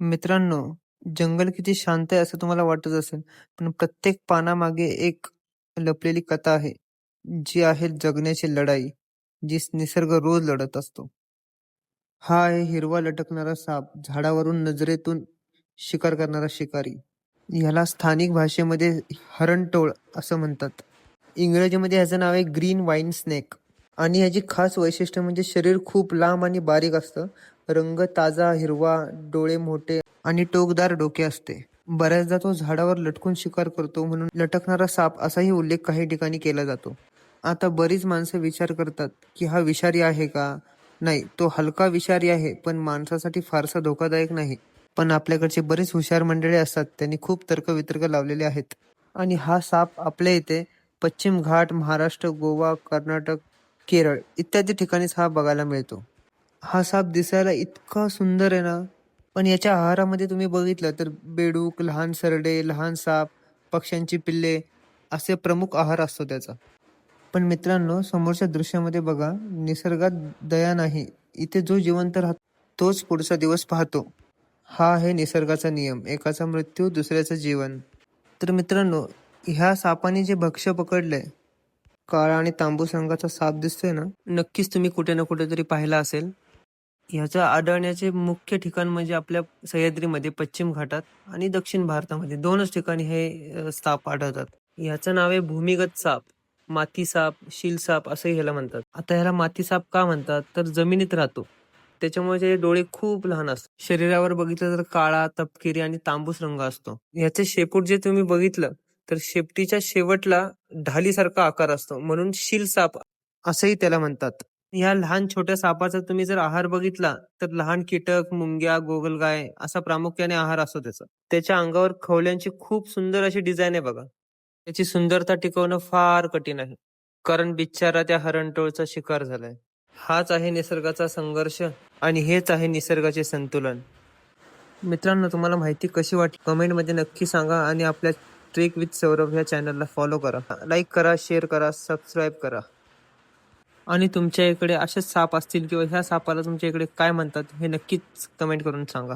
मित्रांनो, जंगल किती शांत आहे असं तुम्हाला वाटत असेल, पण प्रत्येक पानामागे एक लपलेली कथा आहे, जी आहे जगण्याची लढाई, जी निसर्ग रोज लढत असतो. हा आहे हिरवा लटकणारा साप, झाडावरून नजरेतून शिकार करणारा शिकारी. ह्याला स्थानिक भाषेमध्ये हरणटोळ असं म्हणतात. इंग्रजीमध्ये ह्याचं नाव आहे ग्रीन वाईन स्नेक आणि ह्याची खास वैशिष्ट्य म्हणजे शरीर खूप लांब आणि बारीक असतं. रंग ताजा हिरवा, डोळे मोठे आणि टोकदार डोके असते. बऱ्याचदा तो झाडावर लटकून शिकार करतो म्हणून लटकणारा साप असाही उल्लेख काही ठिकाणी केला जातो. आता बरीच माणसं विचार करतात की हा विषारी आहे का? नाही, तो हलका विषारी आहे, पण माणसासाठी फारसा धोकादायक नाही. पण आपल्याकडचे बरेच हुशार मंडळी असतात, त्यांनी खूप तर्कवितर्क लावलेले आहेत. आणि हा साप आपल्या इथे पश्चिम घाट, महाराष्ट्र, गोवा, कर्नाटक, केरळ इत्यादी ठिकाणीच हा बघायला मिळतो. हा साप दिसायला इतका सुंदर आहे ना, पण याच्या आहारामध्ये तुम्ही बघितलं तर बेडूक, लहान सरडे, लहान साप, पक्ष्यांची पिल्ले असे प्रमुख आहार असतो त्याचा. पण मित्रांनो, समोरच्या दृश्यामध्ये बघा, निसर्गात दया नाही. इथे जो जिवंत राहतो तोच पुढचा दिवस पाहतो. हा आहे निसर्गाचा नियम, एकाचा मृत्यू दुसऱ्याचं जीवन. तर मित्रांनो, ह्या सापाने जे भक्ष्य पकडलंय, काळा आणि तांबूस रंगाचा साप दिसतोय ना, नक्कीच तुम्ही कुठे ना कुठेतरी पाहिला असेल. ह्याचं आढळण्याचे मुख्य ठिकाण म्हणजे आपल्या सह्याद्रीमध्ये पश्चिम घाटात आणि दक्षिण भारतामध्ये दोनच ठिकाणी हे अ, साप आढळतात. ह्याचं नाव आहे भूमिगत साप, माती साप, शील साप असंही ह्याला म्हणतात. आता ह्याला माती साप का म्हणतात? तर जमिनीत राहतो. त्याच्यामुळे त्याचे डोळे खूप लहान असतात. शरीरावर बघितलं तर काळा, तपकिरी आणि तांबूस रंग असतो. ह्याचे शेपूट जे तुम्ही बघितलं तर शेपटीच्या शेवटला ढालीसारखा आकार असतो म्हणून शील साप असंही त्याला म्हणतात. या लहान छोट्या सापाचा तुम्ही जर आहार बघितला तर लहान कीटक, मुंग्या, गोगलगाय असा प्रामुख्याने आहार असतो त्याचा. त्याच्या अंगावर खवल्यांची खूप सुंदर अशी डिझाईन आहे बघा. त्याची सुंदरता टिकवणं फार कठीण आहे. कारण बिचारा त्या हरणटोळचा शिकार झालाय. हाच आहे निसर्गाचा संघर्ष आणि हेच आहे निसर्गाचे संतुलन. मित्रांनो तुम्हाला माहिती कशी वाटली कमेंटमध्ये नक्की सांगा आणि आपल्या ट्रेक विथ सौरभ ह्या चॅनलला फॉलो करा. लाईक करा, शेअर करा, सबस्क्राईब करा. आणि तुमच्या इकडे असेच साप असतील किंवा ह्या सापाला तुमच्या इकडे काय म्हणतात हे नक्कीच कमेंट करून सांगा.